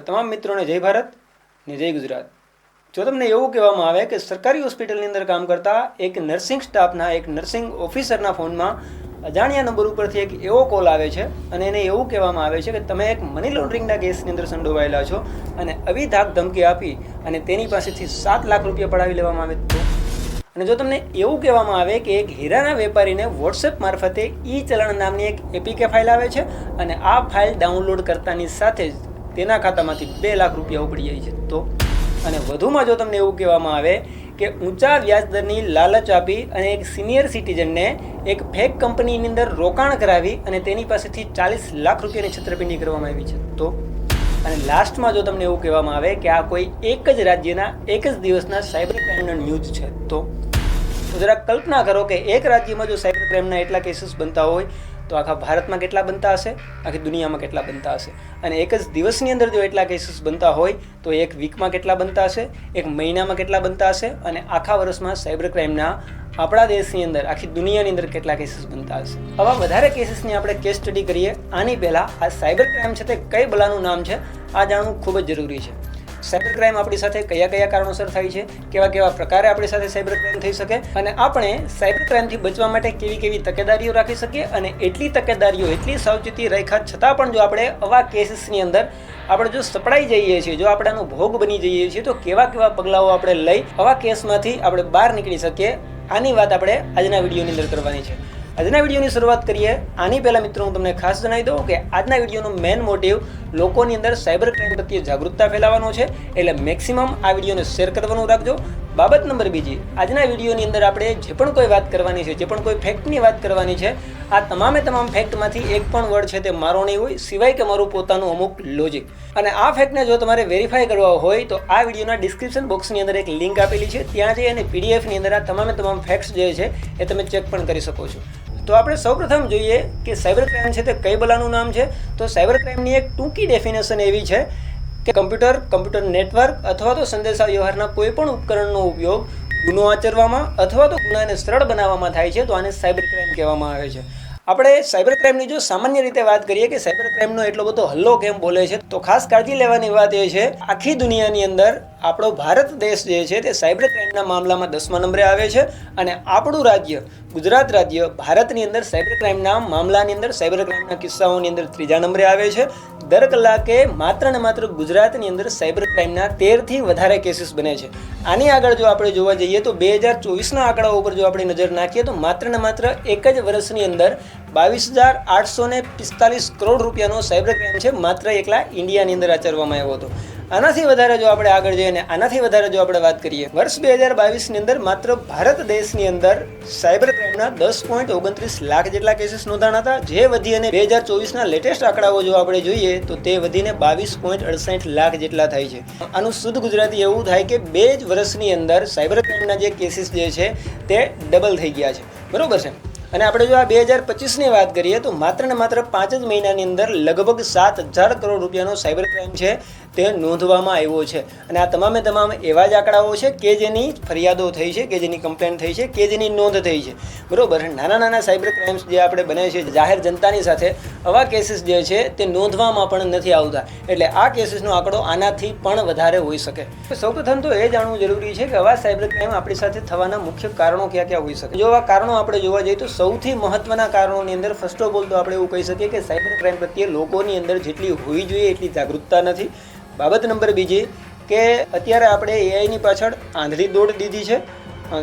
તમામ મિત્રોને જય ભારત ને જય ગુજરાત. જો તમને એવું કહેવામાં આવે કે સરકારી હોસ્પિટલની અંદર કામ કરતા એક નર્સિંગ સ્ટાફના, એક નર્સિંગ ઓફિસરના ફોનમાં અજાણ્યા નંબર ઉપરથી એક એવો કોલ આવે છે અને એને એવું કહેવામાં આવે છે કે તમે એક મની લોન્ડરિંગના કેસની અંદર સંડોવાયેલા છો અને આવી ધાક ધમકી આપી અને તેની પાસેથી સાત લાખ રૂપિયા પડાવી લેવામાં આવે તો? અને જો તમને એવું કહેવામાં આવે કે એક હીરાના વેપારીને વોટ્સએપ મારફતે ઈ ચલણ નામની એક એપીકે ફાઇલ આવે છે અને આ ફાઇલ ડાઉનલોડ કરતાની સાથે જ તેના ખાતામાંથી બે લાખ રૂપિયા ઉપડી જાય છે. તો અને વધુમાં જો તમને એવું કહેવામાં આવે કે ઊંચા વ્યાજદરની લાલચ આપી અને એક સિનિયર સિટીઝનને એક ફેક કંપનીની અંદર રોકાણ કરાવી અને તેની પાસેથી ચાલીસ લાખ રૂપિયાની છત્રપિંડી કરવામાં આવી છે. તો અને લાસ્ટમાં જો તમને એવું કહેવામાં આવે કે આ કોઈ એક જ રાજ્યના, એક જ દિવસના સાયબર ક્રાઇમના ન્યૂઝ છે. તો જરા કલ્પના કરો કે એક રાજ્યમાં જો સાયબર ક્રાઇમના એટલા કેસીસ બનતા હોય તો આખા ભારતમાં કેટલા બનતા હશે? આખી દુનિયામાં કેટલા બનતા હશે? અને એક જ દિવસની અંદર જો એટલા કેસીસ બનતા હોય, તો એક વીકમાં કેટલા બનતા હશે? એક મહિનામાં કેટલા બનતા હશે? અને આખા વર્ષમાં સાયબર ક્રાઇમના આપણા દેશની અંદર, આખી દુનિયાની અંદર કેટલા કેસીસ બનતા હશે? આવા વધારે કેસીસની આપણે કેસ સ્ટડી કરીએ. આની પહેલાં આ સાયબર ક્રાઇમ છે તે કઈ બલાનું નામ છે? આ જાણવું ખૂબ જ જરૂરી છે. સાયબર ક્રાઇમ આપણી સાથે કયા કયા કારણોસર થાય છે, કેવા કેવા પ્રકારે આપણી સાથે સાયબર ક્રાઇમ થઈ શકે અને આપણે સાયબર ક્રાઇમથી બચવા માટે કેવી કેવી તકેદારીઓ રાખી શકીએ અને એટલી તકેદારીઓ, એટલી સાવચેતી રાખ્યા છતાં પણ જો આપણે આવા કેસીસની અંદર આપણે જો સપડાઈ જઈએ છીએ, જો આપણે આનો ભોગ બની જઈએ છીએ, તો કેવા કેવા પગલાઓ આપણે લઈ આવા કેસમાંથી આપણે બહાર નીકળી શકીએ, આની વાત આપણે આજના વિડીયોની અંદર કરવાની છે. આજના વિડીયોની શરૂઆત કરીએ. આની પહેલાં મિત્રો હું તમને ખાસ જણાવી દઉં કે આજના વિડીયોનો મેઇન મોટિવ લોકોની અંદર સાયબર ક્રાઇમ પ્રત્યે જાગૃતતા ફેલાવવાનો છે. એટલે મેક્સિમમ આ વિડીયોને શેર કરવાનું રાખજો. બાબત નંબર બીજી. આજના વિડીયોની અંદર આપણે જે પણ કોઈ વાત કરવાની છે, જે પણ કોઈ ફેક્ટની વાત કરવાની છે, આ તમામે તમામ ફેક્ટમાંથી એક પણ વર્ડ છે તે મારો નહીં હોય, સિવાય કે મારું પોતાનું અમુક લોજિક અને આ ફેક્ટને જો તમારે વેરીફાઈ કરવા હોય, તો આ વિડીયોના ડિસ્ક્રિપ્શન બોક્સની અંદર એક લિંક આપેલી છે. ત્યાં જઈ અને પીડીએફની અંદર આ તમામે તમામ ફેક્ટ્સ જે છે, એ તમે ચેક પણ કરી શકો છો. તો આપણે સૌપ્રથમ જોઈએ કે સાયબર ક્રાઇમ છે તે કઈ બલાનું નામ છે? તો સાયબર ક્રાઇમની એક ટૂંકી ડેફિનેશન એવી છે કે કમ્પ્યુટર કમ્પ્યુટર નેટવર્ક અથવા તો સંદેશા વ્યવહારના કોઈ પણ ઉપકરણનો ઉપયોગ ગુનો આચરવામાં અથવા તો ગુનાને સરળ બનાવવામાં થાય છે, તો આને સાયબર ક્રાઇમ કહેવામાં આવે છે. આપણે સાયબર ક્રાઇમની જો સામાન્ય રીતે વાત કરીએ કે સાયબર ક્રાઇમનો એટલો બધો હલ્લો કેમ બોલે છે, તો ખાસ કાળજી લેવાની વાત એ છે, આખી દુનિયાની અંદર આપણો ભારત દેશ જે છે તે સાયબર ક્રાઇમના મામલામાં દસમા નંબરે આવે છે અને આપણું રાજ્ય, ગુજરાત રાજ્ય ભારતની અંદર સાયબર ક્રાઇમના મામલાની અંદર, સાયબર ક્રાઇમના કિસ્સાઓની અંદર ત્રીજા નંબરે આવે છે. દર કલાકે માત્ર ને માત્ર ગુજરાતની અંદર સાયબર ક્રાઇમના તેરથી વધારે કેસીસ બને છે. આની આગળ જો આપણે જોવા જઈએ તો બે હજાર ચોવીસના આંકડા ઉપર જો આપણે નજર નાખીએ તો માત્ર ને માત્ર એક જ વર્ષની અંદર બાવીસ હજાર આઠસો ને પિસ્તાલીસ કરોડ રૂપિયાનો સાયબર ક્રાઇમ છે માત્ર એકલા ઇન્ડિયાની અંદર આચરવામાં આવ્યો હતો. આનાથી વધારે જો આપણે આગળ જઈએ ને આનાથી વધારે જો આપણે વાત કરીએ, વર્ષ બે હજાર બાવીસની અંદર માત્ર ભારત દેશની અંદર સાયબર ક્રાઇમના દસ પોઈન્ટ ઓગણત્રીસ લાખ જેટલા કેસીસ નોંધાણા હતા. જે વધી અને બે હજાર ચોવીસના લેટેસ્ટ આંકડાઓ જો આપણે જોઈએ, તો તે વધીને બાવીસ પોઈન્ટ અડસઠ લાખ જેટલા થાય છે. આનું શુદ્ધ ગુજરાતી એવું થાય કે બે જ વર્ષની અંદર સાયબર ક્રાઇમના જે કેસીસ જે છે, તે ડબલ થઈ ગયા છે. બરોબર છે? અને આપણે જો આ બે હજાર પચીસની વાત કરીએ, તો માત્ર ને માત્ર પાંચ જ મહિનાની અંદર લગભગ સાત હજાર કરોડ રૂપિયાનો સાયબર ક્રાઇમ છે તે નોંધવામાં આવ્યો છે. અને આ તમામે તમામ એવા જ આંકડાઓ છે કે જેની ફરિયાદો થઈ છે, કે જેની કમ્પ્લેન થઈ છે, કે જેની નોંધ થઈ છે. બરાબર? નાના નાના સાયબર ક્રાઇમ્સ જે આપણે બને છે જાહેર જનતાની સાથે, આવા કેસીસ જે છે તે નોંધવામાં પણ નથી આવતા. એટલે આ કેસીસનો આંકડો આનાથી પણ વધારે હોઈ શકે. સૌપ્રથમ તો એ જાણવું જરૂરી છે કે આવા સાયબર ક્રાઇમ આપણી સાથે થવાના મુખ્ય કારણો ક્યાં ક્યાં હોઈ શકે? જો આ કારણો આપણે જોવા જઈએ, તો સૌથી મહત્વના કારણોની અંદર ફર્સ્ટ ઓફ ઓલ તો આપણે એવું કહી શકીએ કે સાયબર ક્રાઇમ પ્રત્યે લોકોની અંદર જેટલી હોવી જોઈએ એટલી જાગૃતતા નથી. બાબત નંબર બીજી કે અત્યારે આપણે એઆઈની પાછળ આંધળી દોડ દીધી છે.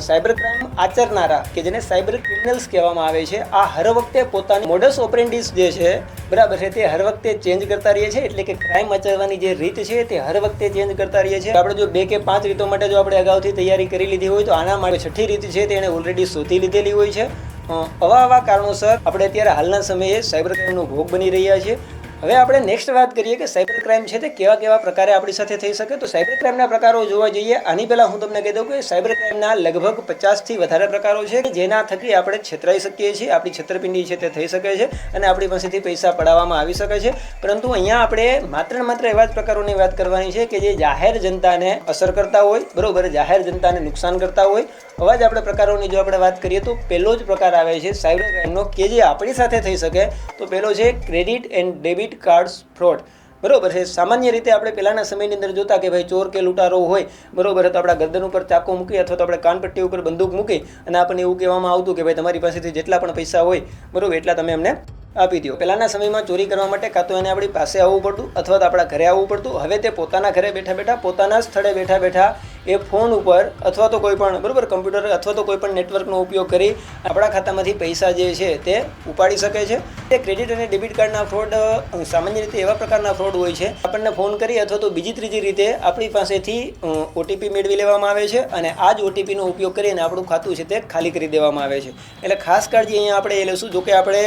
સાયબર ક્રાઇમ આચરનારા કે જેને સાયબર ક્રિમિનલ્સ કહેવામાં આવે છે, આ હર વખતે પોતાની મોડસ ઓપરેન્ડિસ જે છે, બરાબર છે, તે હર વખતે ચેન્જ કરતા રહીએ છે, એટલે કે ક્રાઇમ આચરવાની જે રીત છે, તે હર વખતે ચેન્જ કરતા રહીએ છીએ આપણે જો બે કે પાંચ રીતો માટે જો આપણે અગાઉથી તૈયારી કરી લીધી હોય તો આના માટે છઠ્ઠી રીત છે, તે એણે ઓલરેડી શોધી લીધેલી હોય છે. આવા આવા કારણોસર આપણે અત્યારે હાલના સમયે સાયબર ક્રાઇમનો ભોગ બની રહ્યા છીએ. હવે આપણે નેક્સ્ટ વાત કરીએ કે સાયબર ક્રાઇમ છે તે કેવા કેવા પ્રકારે આપણી સાથે થઈ શકે? તો સાયબર ક્રાઇમના પ્રકારો જોવા જઈએ, આની પહેલાં હું તમને કહી દઉં કે સાયબર ક્રાઇમના લગભગ પચાસથી વધારે પ્રકારો છે કે જેના થકી આપણે છેતરાઈ શકીએ છીએ. આપણી છેતરપિંડી છે તે થઈ શકે છે અને આપણી પાસેથી પૈસા પડાવવામાં આવી શકે છે. પરંતુ અહીંયા આપણે માત્ર માત્ર એવા જ પ્રકારોની વાત કરવાની છે કે જે જાહેર જનતાને અસર કરતા હોય, બરાબર? જાહેર જનતાને નુકસાન કરતા હોય. આવા જ આપણે પ્રકારોની જો આપણે વાત કરીએ તો પહેલો જ પ્રકાર આવે છે સાયબર ક્રાઇમનો કે જે આપણી સાથે થઈ શકે, તો પહેલો છે credit and debit cards fraud. બરોબર છે? સામાન્ય રીતે આપણે પહેલાંના સમયની અંદર જોતા કે ભાઈ ચોર કે લૂંટારો હોય, બરોબર, તો આપણા ગરદન ઉપર ચાકુ મૂકી અથવા તો આપણે કાનપટ્ટી ઉપર બંદૂક મૂકી અને આપણને એવું કહેવામાં આવતું કે ભાઈ તમારી પાસેથી જેટલા પણ પૈસા હોય, બરોબર, એટલા તમે અમને આપી દો પહેલાંના સમયમાં ચોરી કરવા માટે કાં તો એને આપણી પાસે આવવું પડતું અથવા તો આપણા ઘરે આવવું પડતું. હવે તે પોતાના ઘરે બેઠા બેઠા, પોતાના સ્થળે બેઠા બેઠા એ ફોન ઉપર અથવા તો કોઈ પણ, બરાબર, કમ્પ્યુટર અથવા તો કોઈ પણ નેટવર્કનો ઉપયોગ કરી આપણા ખાતામાંથી પૈસા જે છે તે ઉપાડી શકે છે. તે ક્રેડિટ અને ડેબિટ કાર્ડના ફ્રોડ સામાન્ય રીતે એવા પ્રકારના ફ્રોડ હોય છે. આપણને ફોન કરી અથવા તો બીજી ત્રીજી રીતે આપણી પાસેથી ઓટીપી મેળવી લેવામાં આવે છે અને આ જ ઓટીપીનો ઉપયોગ કરીને આપણું ખાતું છે તે ખાલી કરી દેવામાં આવે છે. એટલે ખાસ કાળજી અહીંયા આપણે એ લઈશું જો કે આપણે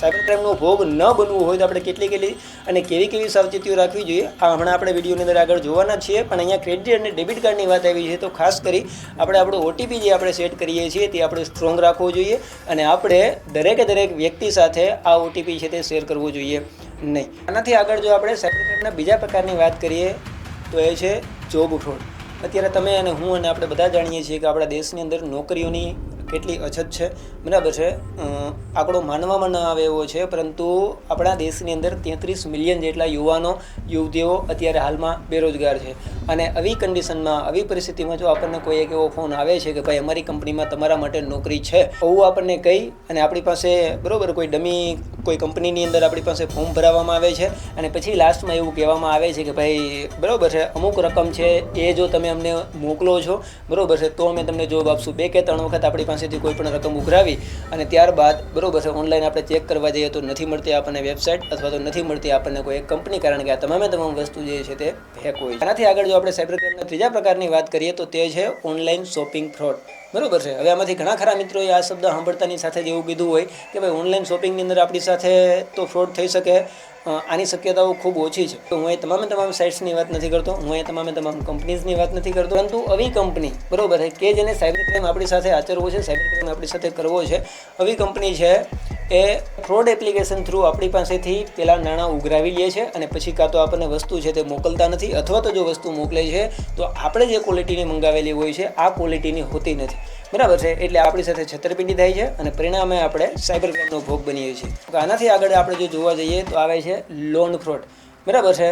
સાયબર ક્રાઇમનો ભોગ ન બનવું હોય તો આપણે કેટલી કેટલી અને કેવી કેવી સાવચેતીઓ રાખવી જોઈએ, આ હમણાં આપણે વિડીયોની અંદર આગળ જોવાના છીએ. પણ અહીંયા ક્રેડિટ અને ડેબિટ કાર્ડની વાત આવી છે, તો ખાસ કરી આપણે આપણો ઓટીપી જે આપણે સેટ કરીએ છીએ, તે આપણે સ્ટ્રોંગ રાખવો જોઈએ અને આપણે દરેકે દરેક વ્યક્તિ સાથે આ ઓટીપી છે તે શેર કરવો જોઈએ. નહીં. આનાથી આગળ જો આપણે સાયબર ક્રાઇમના બીજા પ્રકારની વાત કરીએ, તો એ છે જોબ ફ્રોડ અત્યારે તમે અને હું અને આપણે બધા જાણીએ છીએ કે આપણા દેશની અંદર નોકરીઓની કેટલી અછત છે? બરાબર છે. આંકડો માનવામાં ન આવે એવો છે, પરંતુ આપણા દેશની અંદર તેત્રીસ મિલિયન જેટલા યુવાનો, યુવતીઓ અત્યારે હાલમાં બેરોજગાર છે. અને આવી કન્ડિશનમાં આવી પરિસ્થિતિમાં જો આપણને કોઈ એક એવો ફોન આવે છે કે ભાઈ અમારી કંપનીમાં તમારા માટે નોકરી છે આવું આપણને કહી અને આપણી પાસે બરાબર કોઈ ડમી કોઈ કંપનીની અંદર આપણી પાસે ફોર્મ ભરાવવામાં આવે છે અને પછી લાસ્ટમાં એવું કહેવામાં આવે છે કે ભાઈ, બરોબર છે, અમુક રકમ છે, એ જો તમે અમને મોકલો છો, બરોબર છે, તો અમે તમને જોબ આપશું. બે કે ત્રણ વખત આપણી પાસેથી કોઈ પણ રકમ ઉઘરાવી અને ત્યારબાદ, બરોબર છે, ઓનલાઈન આપણે ચેક કરવા જઈએ તો નથી મળતી આપણને વેબસાઇટ અથવા તો નથી મળતી આપણને કોઈ એક કંપની, કારણ કે આ તમામે તમામ વસ્તુ જે છે તે ફેક હોય આનાથી આગળ જો આપણે સાયબર ક્રાઇમના ત્રીજા પ્રકારની વાત કરીએ તો તે છે ઓનલાઈન શોપિંગ ફ્રોડ બરોબર છે. હવે આમાંથી ઘણા ખરા મિત્રોએ આ શબ્દ સાંભળતાની સાથે જ એવું કીધું હોય કે ભાઈ ઓનલાઈન શોપિંગની અંદર આપણી સાથે તો ફ્રોડ થઈ શકે. આની શક્યતાઓ ખૂબ ઓછી છે. હું એ તમામે તમામ સાઇટ્સની વાત નથી કરતો, હું એ તમામે તમામ કંપનીઝની વાત નથી કરતો, પરંતુ આવી કંપની બરોબર છે, કે જેને સાયબર ક્રાઇમ આપણી સાથે આચરવો છે સાયબર ક્રાઇમ આપણી સાથે કરવો છે, આવી કંપની છે, એ ફ્રોડ એપ્લિકેશન થ્રુ આપણી પાસેથી પેલા નાણાં ઉઘરાવી લે છે અને પછી કાં તો આપણને વસ્તુ છે તે મોકલતા નથી, અથવા તો જો વસ્તુ મોકલે છે, તો આપણે જે ક્વોલિટીની મંગાવેલી હોય છે, આ ક્વોલિટીની હોતી નથી. બરાબર છે? એટલે આપણી સાથે છેતરપિંડી થાય છે અને પરિણામે આપણે સાયબર ક્રાઇમનો ભોગ બનીએ છીએ. આનાથી આગળ આપણે જો જોવા જઈએ તો આવે છે લોન ફ્રોડ બરાબર છે.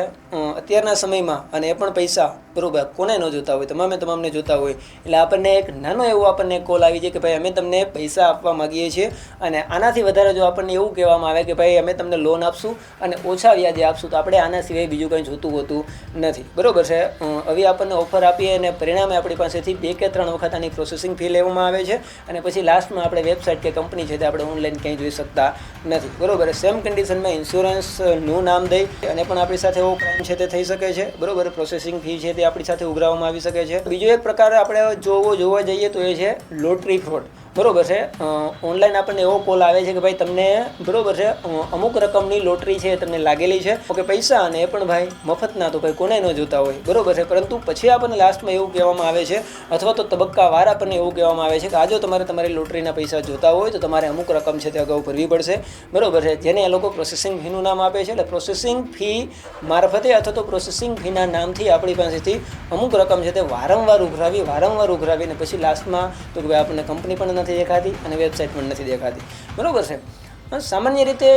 અત્યારના સમયમાં અને એ પણ પૈસા બરાબર કોને ન જોતા હોય, તમામે તમામને જોતા હોય, એટલે આપણને એક નાનો એવો આપણને કોલ આવી જાય કે ભાઈ અમે તમને પૈસા આપવા માગીએ છીએ અને આનાથી વધારે જો આપણને એવું કહેવામાં આવે કે ભાઈ અમે તમને લોન આપશું અને ઓછા વ્યાજે આપશું, તો આપણે આના સિવાય બીજું કંઈ જોતું હોતું નથી. બરાબર છે? હવે આપણને ઓફર આપીએ અને પરિણામે આપણી પાસેથી બે કે ત્રણ વખત આની પ્રોસેસિંગ ફી લેવામાં આવે છે અને પછી લાસ્ટમાં આપણે વેબસાઇટ કે કંપની છે તે આપણે ઓનલાઈન ક્યાંય જોઈ શકતા નથી. બરોબર સેમ કન્ડિશનમાં ઇન્સ્યોરન્સનું નામ દઈ અને પણ આપણી સાથે એવો ક્રાઇમ છે તે થઈ શકે છે. બરોબર? પ્રોસેસિંગ ફી છે તે આપણી સાથે ઉઘરાવવામાં આવી શકે છે. બીજો એક પ્રકાર આપણે જોવો, જોવા જઈએ તો એ છે લોટરી ફ્રોડ બરોબર છે. ઓનલાઈન આપણને એવો કોલ આવે છે કે ભાઈ તમને, બરોબર છે અમુક રકમની લોટરી છે તમને લાગેલી છે. ઓકે, પૈસા અને એ પણ ભાઈ મફતના તો ભાઈ કોને ન જોતા હોય. બરોબર છે. પરંતુ પછી આપણને લાસ્ટમાં એવું કહેવામાં આવે છે, અથવા તો તબક્કાવાર આપણને એવું કહેવામાં આવે છે કે આ જો તમારે તમારી લોટરીના પૈસા જોતા હોય, તો તમારે અમુક રકમ છે તે અગાઉ ભરવી પડશે. બરોબર છે. જેને એ લોકો પ્રોસેસિંગ ફીનું નામ આપે છે. એટલે પ્રોસેસિંગ ફી મારફતે અથવા તો પ્રોસેસિંગ ફીના નામથી આપણી પાસેથી અમુક રકમ છે તે વારંવાર ઉઘરાવી, વારંવાર ઉઘરાવીને પછી લાસ્ટમાં તો કે ભાઈ આપણને કંપની પણ નથી દેખાતી અને વેબસાઇટ પણ નથી દેખાતી. બરોબર છે? સામાન્ય રીતે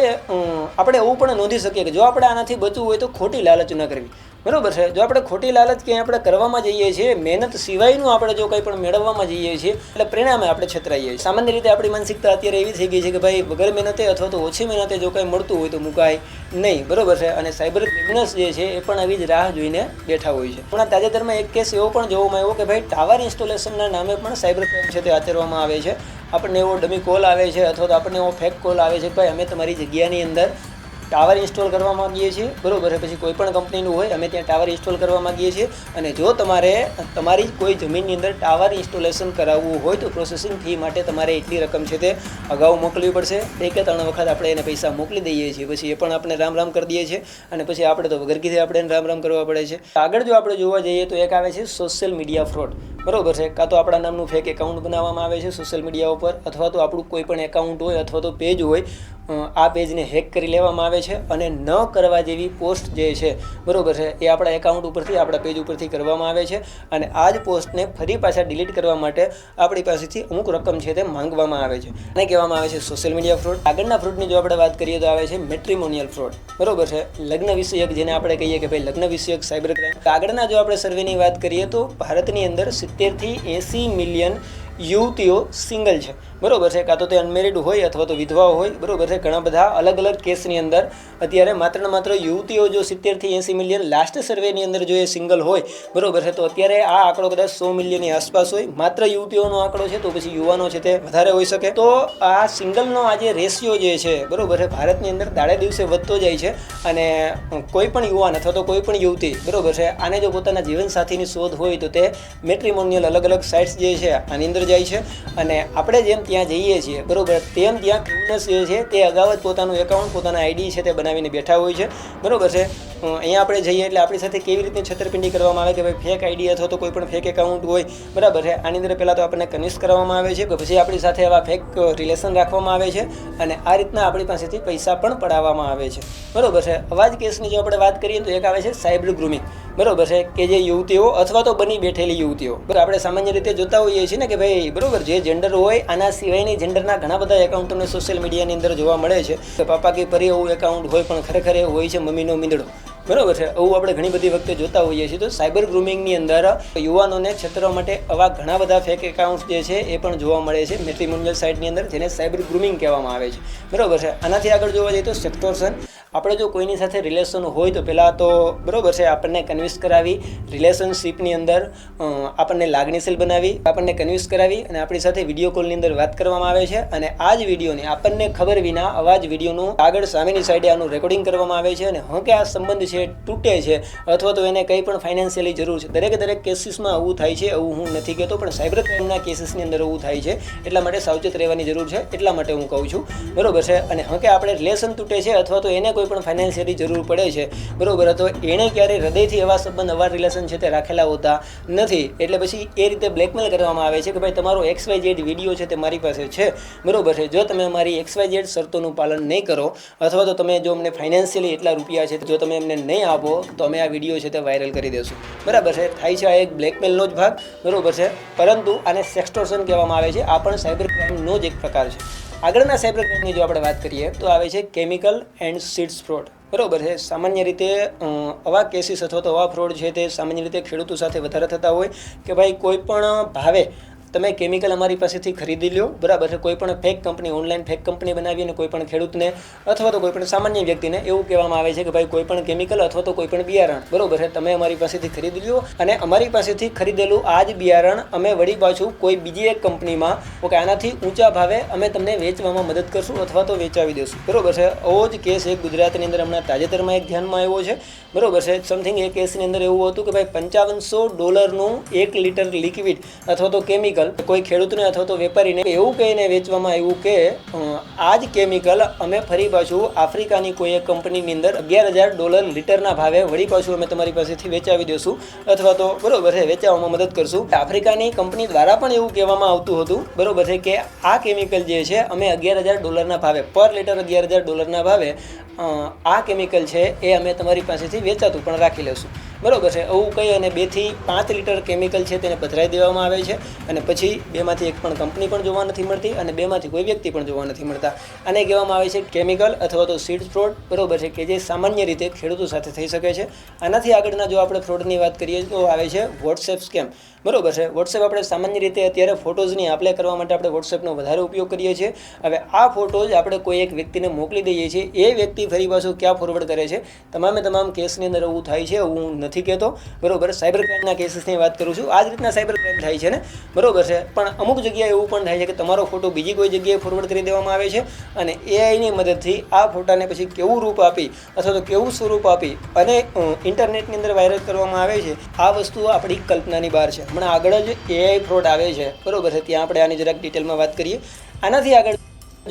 આપણે એવું પણ નોંધી શકીએ કે જો આપણે આનાથી બચવું હોય તો ખોટી લાલચ ન કરવી. બરોબર છે? જો આપણે ખોટી લાલચ ક્યાંય આપણે કરવામાં જઈએ છીએ, મહેનત સિવાયનું આપણે જો કંઈ પણ મેળવવામાં જઈએ છીએ, એટલે પરિણામે આપણે છેતરાઈએ છીએ. સામાન્ય રીતે આપણી માનસિકતા અત્યારે એવી થઈ ગઈ છે કે ભાઈ, વગર મહેનતે અથવા તો ઓછી મહેનતે જો કંઈ મળતું હોય તો મુકાય નહીં. બરોબર છે? અને સાયબર ક્રિમિનલ્સ જે છે, એ પણ આવી જ રાહ જોઈને બેઠા હોય છે. પણ તાજેતરમાં એક કેસ એવો પણ જોવામાં આવ્યો કે ભાઈ, ટાવર ઇન્સ્ટોલેશનના નામે પણ સાયબર ક્રાઇમ છે તે આચરવામાં આવે છે. આપણને એવો ડમી કોલ આવે છે અથવા તો આપણને એવો ફેક કોલ આવે છે કે ભાઈ, અમે તમારી જગ્યાની અંદર ટાવર ઇન્સ્ટોલ કરવા માંગીએ છીએ. બરોબર પછી કોઈ પણ કંપનીનું હોય, અમે ત્યાં ટાવર ઇન્સ્ટોલ કરવા માગીએ છીએ. અને જો તમારે, તમારી કોઈ જમીનની અંદર ટાવર ઇન્સ્ટોલેશન કરાવવું હોય તો પ્રોસેસિંગ ફી માટે તમારે એટલી રકમ છે તે અગાઉ મોકલવી પડશે. બે કે ત્રણ વખત આપણે એને પૈસા મોકલી દઈએ છીએ. પછી એ પણ આપણે રામ રામ કરી દઈએ છીએ. અને પછી આપણે તો વગર કીધે આપણે રામ રામ કરવા પડે છે. આગળ જો આપણે જોવા જઈએ તો એક આવે છે સોશિયલ મીડિયા ફ્રોડ. બરોબર છે. કાં તો આપણા નામનું ફેક એકાઉન્ટ બનાવવામાં આવે છે સોશિયલ મીડિયા ઉપર, અથવા તો આપણું કોઈ પણ એકાઉન્ટ હોય, અથવા તો પેજ હોય આ પેજને હેક કરી લેવામાં આવે છે અને ન કરવા જેવી પોસ્ટ જે છે, બરોબર છે, એ આપણા એકાઉન્ટ ઉપરથી, આપણા પેજ ઉપરથી કરવામાં આવે છે અને આ જ પોસ્ટને ફરી પાછા ડિલીટ કરવા માટે આપણી પાસેથી અમુક રકમ છે તે માંગવામાં આવે છે. અને કહેવામાં આવે છે સોશિયલ મીડિયા ફ્રોડ આગળના ફ્રોડની જો આપણે વાત કરીએ તો આવે છે મેટ્રિમોનિયલ ફ્રોડ બરોબર છે. લગ્ન વિષયક જેને આપણે કહીએ કે ભાઈ લગ્ન વિષયક સાયબર ક્રાઇમ આગળના જો આપણે સર્વેની વાત કરીએ તો ભારતની અંદર સિત્તેરથી એંસી મિલિયન યુવતીઓ સિંગલ છે. બરોબર છે, કાં તો તે અનમેરિડ હોય અથવા તો વિધવા હોય, બરોબર છે, ઘણા બધા અલગ અલગ કેસની અંદર અત્યારે માત્ર ને માત્ર યુવતીઓ જો સિત્તેરથી એંસી મિલિયન લાસ્ટ સર્વેની અંદર જો એ સિંગલ હોય, બરોબર છે, તો અત્યારે આ આંકડો કદાચ સો મિલિયનની આસપાસ હોય, માત્ર યુવતીઓનો આંકડો છે, તો પછી યુવાનો છે તે વધારે હોઈ શકે. તો આ સિંગલનો આ જે રેશિયો જે છે, બરોબર છે, ભારતની અંદર દાડે દિવસે વધતો જાય છે અને કોઈ પણ યુવાન અથવા તો કોઈ પણ યુવતી, બરોબર છે, આને જો પોતાના જીવનસાથીની શોધ હોય તો તે મેટ્રિમોનિયલ અલગ અલગ સાઇટ્સ જે છે, આની અંદર જાય છે. અને આપણે જેમ ત્યાં જઈએ છીએ. બરોબર? તેમ ત્યાં ક્રિમિનલ્સ જે છે તે અગાઉ જ પોતાનું એકાઉન્ટ પોતાના આઈડી છે તે બનાવીને બેઠા હોય છે. બરાબર છે? અહીંયા આપણે જઈએ એટલે આપણી સાથે કેવી રીતે છેતરપિંડી કરવામાં આવે કે ભાઈ ફેક આઈડી અથવા તો કોઈ પણ ફેક એકાઉન્ટ હોય. બરાબર છે? આની અંદર પહેલાં તો આપણને કન્વિન્સ કરવામાં આવે છે કે પછી આપણી સાથે આવા ફેક રિલેશન રાખવામાં આવે છે અને આ રીતના આપણી પાસેથી પૈસા પણ પડાવવામાં આવે છે. બરાબર છે? અવાજ કેસની જો આપણે વાત કરીએ તો એક આવે છે સાયબર ગ્રુમિંગ. બરોબર છે? કે જે યુવતીઓ અથવા તો બની બેઠેલી યુવતીઓ. બરાબર, આપણે સામાન્ય રીતે જોતા હોઈએ છીએ ને કે ભાઈ, બરાબર, જે જેન્ડર હોય આના સિવાયની જેન્ડરના ઘણા બધા એકાઉન્ટ તમને સોશિયલ મીડિયાની અંદર જોવા મળે છે. કે પાપા કે પરી એવું એકાઉન્ટ હોય પણ ખરેખર એ હોય છે મમ્મીનો મીંદડો બરાબર છે? આવું આપણે ઘણી બધી વખતે જોતા હોઈએ છીએ. તો સાયબર ગ્રુમિંગની અંદર યુવાનોને છેતરવા માટે આવા ઘણા બધા ફેક એકાઉન્ટ્સ જે છે એ પણ જોવા મળે છે મેટ્રિમોનિયલ સાઇટની અંદર જેને સાયબર ગ્રુમિંગ કહેવામાં આવે છે. બરાબર છે? આનાથી આગળ જોવા જઈએ તો સેક્ટોર્સન આપણે જો કોઈની સાથે રિલેશન હોય તો પહેલાં તો બરાબર છે, આપણને કન્વિન્સ કરાવી રિલેશનશીપની અંદર આપણને લાગણીશીલ બનાવી, આપણને કન્વિન્સ કરાવી અને આપણી સાથે વીડિયો કોલની અંદર વાત કરવામાં આવે છે અને આ જ વિડીયોને આપણને ખબર વિના અવાજ વિડીયોનું આગળ સામેની સાઈડે આનું રેકોર્ડિંગ કરવામાં આવે છે અને હા કે આ સંબંધ છે, તૂટે છે અથવા તો એને કંઈ પણ ફાઇનાન્શિયલી જરૂર છે. દરેક દરેક કેસીસમાં આવું થાય છે એવું હું નથી કહેતો, પણ સાયબર ક્રાઇમના કેસીસની અંદર એવું થાય છે. એટલા માટે સાવચેત રહેવાની જરૂર છે. એટલા માટે હું કહું છું. બરાબર છે? અને હા કે આપણે રિલેશન તૂટે છે અથવા તો એને કોઈ પણ ફાઇનાન્શિયલી જરૂર પડે છે, બરોબર? તો એણે ક્યારેય હૃદયથી એવા સંબંધ એવા રિલેશન છે તે રાખેલા હોતા નથી. એટલે પછી એ રીતે બ્લેકમેલ કરવામાં આવે છે કે ભાઈ, તમારો એક્સ વાય ઝેડ વીડિયો છે તે મારી પાસે છે, બરોબર છે? જો તમે મારી એક્સ વાય ઝેડ શરતોનું પાલન નહીં કરો, અથવા તો તમે જો અમને ફાઇનાન્શિયલી એટલા રૂપિયા છે, જો તમે એમને નહીં આપો, તો અમે આ વીડિયો છે તે વાયરલ કરી દેશું. બરાબર છે? થાય છે આ એક બ્લેકમેલનો જ ભાગ, બરાબર છે? પરંતુ આને સેક્સટોર્શન કહેવામાં આવે છે. આ પણ સાયબર ક્રાઇમનો જ એક પ્રકાર છે. આગળના સાયબર જો આપણે વાત કરીએ તો આવે છે કેમિકલ એન્ડ સીડ્સ ફ્રોડ બરોબર છે? સામાન્ય રીતે અવા કેસીસ અથવા તો આવા ફ્રોડ છે તે સામાન્ય રીતે ખેડૂતો સાથે વધારે થતા હોય કે ભાઈ કોઈ પણ ભાવે તમે કેમિકલ અમારી પાસેથી ખરીદી લ્યો, બરાબર છે? કોઈ પણ fake company online fake company બનાવીને કોઈ પણ ખેડૂતને અથવા તો કોઈ પણ સામાન્ય વ્યક્તિને એવું કહેવામાં આવે છે કે ભાઈ કોઈ પણ કેમિકલ અથવા તો કોઈ પણ બિયારણ, બરોબર છે? તમે અમારી પાસેથી ખરીદી લ્યો અને અમારી પાસેથી ખરીદેલું આ જ બિયારણ અમે વળી પાછું કોઈ બીજી એક કંપનીમાં, ઓકે, આનાથી ઊંચા ભાવે અમે તમને વેચવામાં મદદ કરશું અથવા તો વેચાવી દઈશું બરાબર છે? આવો જ કેસ એક ગુજરાતની અંદર હમણાં તાજેતરમાં એક ધ્યાનમાં આવ્યો છે, બરાબર છે? સમથિંગ એ કેસની અંદર એવું હતું કે ભાઈ પંચાવનસો ડોલરનું એક લીટર લિક્વિડ અથવા તો કેમિકલ કોઈ ખેડૂતને અથવા તો વેપારીને એવું કહીને વેચવામાં આવ્યું કે આ જ કેમિકલ અમે ફરી પાછું આફ્રિકાની કોઈ એક કંપનીની અંદર અગિયાર હજાર ડોલર લીટરના ભાવે વળી પાછું અમે તમારી પાસેથી વેચાવી દઈશું અથવા તો, બરોબર છે, વેચાવામાં મદદ કરશું. આફ્રિકાની કંપની દ્વારા પણ એવું કહેવામાં આવતું હતું, બરોબર છે, કે આ કેમિકલ જે છે, અમે અગિયાર હજાર ડોલરના ભાવે, પર લીટર અગિયાર હજાર ડોલરના ભાવે આ કેમિકલ છે, એ અમે તમારી પાસેથી વેચાતું પણ રાખી લઈશું બરોબર છે આવું કહી અને બેથી પાંચ લીટર કેમિકલ છે, તેને પધરાઈ દેવામાં આવે છે. અને પછી બેમાંથી એક પણ કંપની પણ જોવા નથી મળતી અને બેમાંથી કોઈ વ્યક્તિ પણ જોવા નથી મળતા. આને કહેવામાં આવે છે કેમિકલ અથવા તો સીડ ફ્રોડ. બરોબર છે કે જે સામાન્ય રીતે ખેડૂતો સાથે થઈ શકે છે. આનાથી આગળના જો આપણે ફ્રોડની વાત કરીએ તો આવે છે વોટ્સએપ સ્કેમ. બરોબર છે. વોટ્સએપ આપણે સામાન્ય રીતે અત્યારે ફોટોઝની આપલે કરવા માટે આપણે વોટ્સએપનો વધારે ઉપયોગ કરીએ છીએ. હવે આ ફોટોઝ આપણે કોઈ એક વ્યક્તિને મોકલી દઈએ છીએ, એ વ્યક્તિ ફરી પાછું ક્યાં ફોરવર્ડ કરે છે? તમામે તમામ કેસની અંદર એવું થાય છે, હું નથી કહેતો. બરોબર સાયબર ક્રાઇમના કેસીસની વાત કરું છું. આ જ રીતના સાયબર ક્રાઇમ થાય છે ને? બરોબર છે. પણ અમુક જગ્યાએ એવું પણ થાય છે કે તમારો ફોટો બીજી કોઈ જગ્યાએ ફોરવર્ડ કરી દેવામાં આવે છે અને એઆઈની મદદથી આ ફોટાને પછી કેવું રૂપ આપી અથવા તો કેવું સ્વરૂપ આપી અને ઇન્ટરનેટની અંદર વાયરલ કરવામાં આવે છે, આ વસ્તુ આપણી કલ્પનાની બહાર છે. હમણાં આગળ જ એઆઈ ફ્રોડ આવે છે. બરોબર છે? ત્યાં આપણે આની જરાક ડિટેલમાં વાત કરીએ. આનાથી આગળ